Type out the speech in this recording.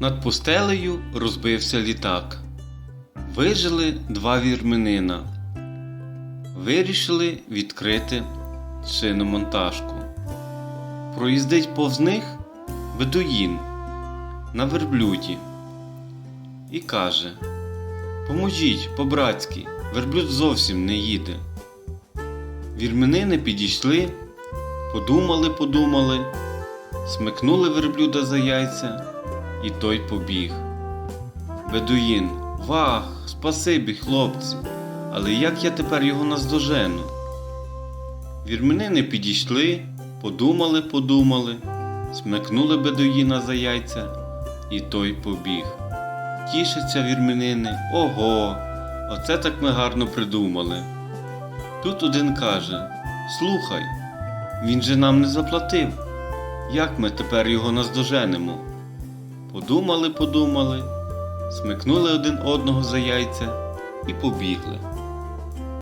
Над пустелею розбився літак. Вижили два вірменина. Вирішили відкрити шиномонтажку. Проїздить повз них бедуїн на верблюді і каже: Поможіть, по-братськи, верблюд зовсім не їде. Вірменини підійшли, подумали, подумали, смикнули верблюда за яйця, і той побіг. Бедуїн, вах, спасибі, хлопці, але як я тепер його наздожену? Вірменини підійшли, подумали, подумали, смикнули бедуїна за яйця, і той побіг. Тішаться вірменини, ого, оце так ми гарно придумали. Тут один каже: Слухай, він же нам не заплатив. Як ми тепер його наздоженемо? Подумали, подумали, смикнули один одного за яйця і побігли.